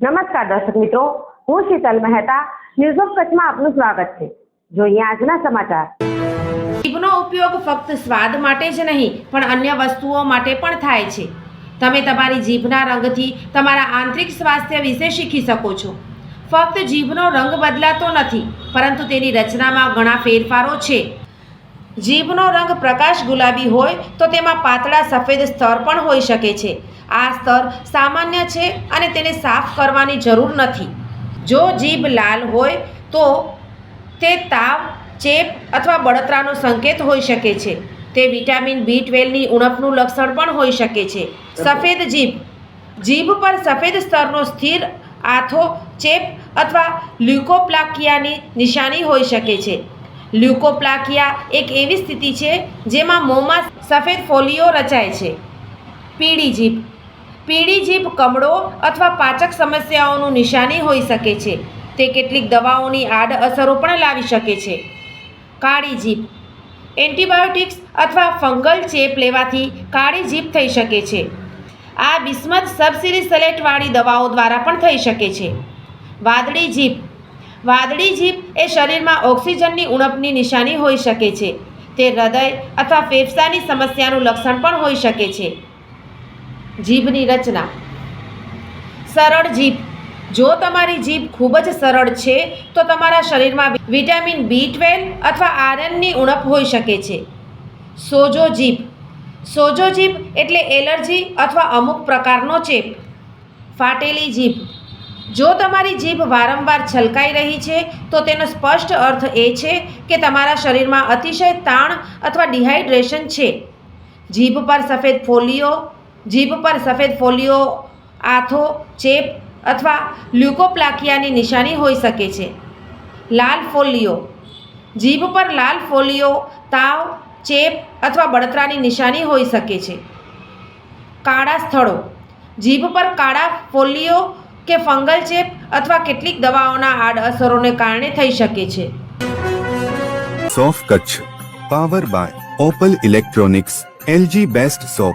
નમસ્કાર દર્શક મિત્રો, હું શીતલ મહેતા ન્યૂઝ ઓફ કચ્છમાં આપનું સ્વાગત છે. જોઈએ આજના સમાચાર. જીભનો ઉપયોગ ફક્ત સ્વાદ માટે જ નહીં, પણ અન્ય વસ્તુઓ માટે પણ થાય છે. તમે તમારી જીભના રંગથી તમારા આંતરિક સ્વાસ્થ્ય વિશે શીખી શકો છો. ફક્ત જીભનો રંગ બદલાતો નથી, પરંતુ તેની રચનામાં ઘણા ફેરફારો છે. જીભનો રંગ પ્રકાશ ગુલાબી હોય તો તેમાં પાતળા સફેદ સ્તર પણ હોઈ શકે છે. આ સ્તર સામાન્ય છે અને તેને સાફ કરવાની જરૂર નથી. જો જીભ લાલ હોય, તો તે તાવ, ચેપ અથવા બળતરાનો સંકેત હોઈ શકે છે. તે વિટામિન બી ટ્વેલ્વની ઉણપનું લક્ષણ પણ હોઈ શકે છે. સફેદ જીભ. જીભ પર સફેદ સ્તરનો સ્થિર આથો, ચેપ અથવા લ્યુકોપ્લાકિયાની નિશાની હોઈ શકે છે. લ્યુકોપ્લાકિયા એક એવી સ્થિતિ છે જેમાં મોંમાં સફેદ ફોલિયો રચાય છે. પીળી જીભ. પીળી જીભ, કમળો અથવા પાચક સમસ્યાઓનું નિશાની હોઈ શકે છે. તે કેટલીક દવાઓની આડ અસરો પણ લાવી શકે છે. કાળી જીભ. એન્ટીબાયોટિક્સ અથવા ફંગલ ચેપ લેવાથી કાળી જીભ થઈ શકે છે. આ બિસ્મત સબસિલિસલેટવાળી દવાઓ દ્વારા પણ થઈ શકે છે. વાદળી જીભ. વાદળી જીભ એ શરીરમાં ઓક્સિજનની ઉણપની નિશાની હોઈ શકે છે. તે હૃદય અથવા ફેફસાની સમસ્યાનું લક્ષણ પણ હોઈ શકે છે. જીભની રચના. સરળ જીભ. જો તમારી જીભ ખૂબ જ સરળ છે, તો તમારા શરીરમાં વિટામિન બી ટ્વેલ્વ અથવા આયરનની ઉણપ હોઈ શકે છે. સોજો જીભ. સોજો જીભ એટલે એલર્જી અથવા અમુક પ્રકારનો ચેપ. ફાટેલી જીભ. જો તમારી જીભ વારંવાર છલકાઈ રહી છે, તો તેનો સ્પષ્ટ અર્થ એ છે કે તમારા શરીરમાં અતિશય તાણ અથવા ડિહાઇડ્રેશન છે. જીભ પર સફેદ ફોલિયો જીભ પર સફેદ ફોલિયો, આથો, ચેપ અથવા લ્યુકોપ્લાકિયાની નિશાની હોઈ શકે છે. લાલ ફોલિયો. જીભ પર લાલ ફોલિયો, તાવ, ચેપ અથવા બળતરાની નિશાની હોઈ શકે છે. કાળા સ્થળો. જીભ પર કાળા ફોલિયો કે ફંગલ ચેપ અથવા કેટલીક દવાઓના આડઅસરોને કારણે થઈ શકે છે. સોફ Kutch. Power by Opal electronics, LG best shop